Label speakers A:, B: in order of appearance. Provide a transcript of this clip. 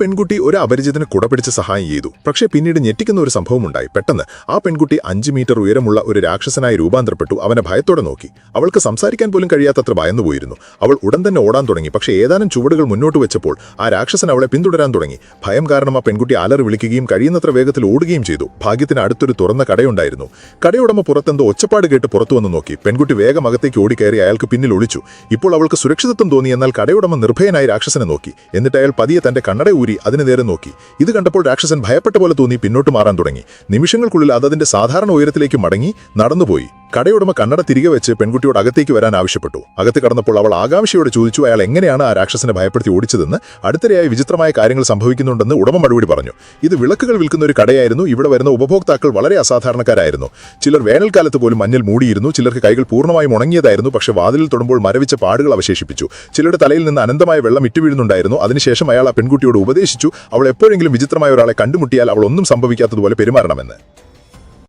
A: പെൺകുട്ടി ഒരു അപരിചിതന് കുട പിടിച്ച് സഹായം ചെയ്തു. പക്ഷേ പിന്നീട് ഞെട്ടിക്കുന്ന ഒരു സംഭവമുണ്ടായി പെട്ടെന്ന് ആ പെൺകുട്ടി അഞ്ച് മീറ്റർ ഉയരമുള്ള ഒരു രാക്ഷസനായി രൂപാന്തരപ്പെട്ടു. അവനെ ഭയത്തോടെ നോക്കി. അവൾക്ക് സംസാരിക്കാൻ പോലും കഴിയാത്തത്ര ഭയന്നു പോയിരുന്നു. അവൾ ഉടൻ തന്നെ ഓടാൻ തുടങ്ങി. പക്ഷേ ഏതാനും ചുവടുകൾ മുന്നോട്ട് വെച്ചപ്പോൾ ആ രാക്ഷസൻ അവളെ പിന്തുടരാൻ തുടങ്ങി. ഭയം കാരണം ആ പെൺകുട്ടി ആലറി വിളിക്കുകയും കഴിയുന്നത്ര വേഗത്തിൽ ഓടുകയും ചെയ്തു. ഭാഗ്യത്തിന് അടുത്തൊരു തുറന്ന കടയുണ്ടായിരുന്നു. കടയുടമ പുറത്തെന്തോ ഒച്ചപ്പാട് കേട്ട് പുറത്തു വന്ന് നോക്കി. പെൺകുട്ടി വേഗം അകത്തേക്ക് ഓടിക്കയറി അയാൾക്ക് പിന്നിൽ ഒളിച്ചു. ഇപ്പോൾ അവൾക്ക് സുരക്ഷിതത്വം തോന്നി. എന്നാൽ കടയുടമ നിർഭയനായി രാക്ഷസനെ നോക്കി. എന്നിട്ട് അയാൾ പതിയെ തന്റെ കണ്ണട ഊരി അതിന് നേരെ നോക്കി. ഇത് കണ്ടപ്പോൾ രാക്ഷസൻ ഭയപ്പെട്ട പോലെ തോന്നി പിന്നോട്ട് മാറാൻ തുടങ്ങി. നിമിഷങ്ങൾക്കുള്ളിൽ അതതിന്റെ സാധാരണ ഉയരത്തിലേക്ക് മടങ്ങി നടന്നുപോയി. കടയുടമ കണ്ണട തിരികെ വെച്ച് പെൺകുട്ടിയോട് അകത്തേക്ക് വരാൻ ആവശ്യപ്പെട്ടു. അകത്ത് കടന്നപ്പോൾ അവൾ ആകാംക്ഷയോട് ചോദിച്ചു അയാൾ എങ്ങനെയാണ് ആ രാക്ഷസനെ ഭയപ്പെടുത്തി ഓടിച്ചതെന്ന്? അടുത്തിടെയായി വിചിത്രമായ കാര്യങ്ങൾ സംഭവിക്കുന്നുണ്ടെന്ന് ഉടമ മറുപടി പറഞ്ഞു. ഇത് വിളക്കുകൾ വിൽക്കുന്ന ഒരു കടയായിരുന്നു. ഇവിടെ വരുന്ന ഉപഭോക്താക്കൾ വളരെ അസാധാരണക്കാരായിരുന്നു. ചിലർ വേനൽക്കാലത്ത് പോലും മഞ്ഞൾ മൂടിയിരുന്നു. ചിലർക്ക് കൈകൾ പൂർണമായും ഉണങ്ങിയതായിരുന്നു. പക്ഷെ വാതിലിൽ തൊടുമ്പോൾ മരവിച്ച പാടുകൾ അവശേഷിപ്പിച്ചു. ചിലരുടെ തലയിൽ നിന്ന് അനന്തമായ വെള്ളം ഇട്ടുവീഴുന്നുണ്ടായിരുന്നു അതിനുശേഷം അയാൾ ആ പെൺകുട്ടിയോട് ഉപദേശിച്ചു അവൾ എപ്പോഴെങ്കിലും വിചിത്രമായ ഒരാളെ കണ്ടുമുട്ടിയാൽ അവൾ ഒന്നും സംഭവിക്കാത്തതുപോലെ പെരുമാറണമെന്ന്.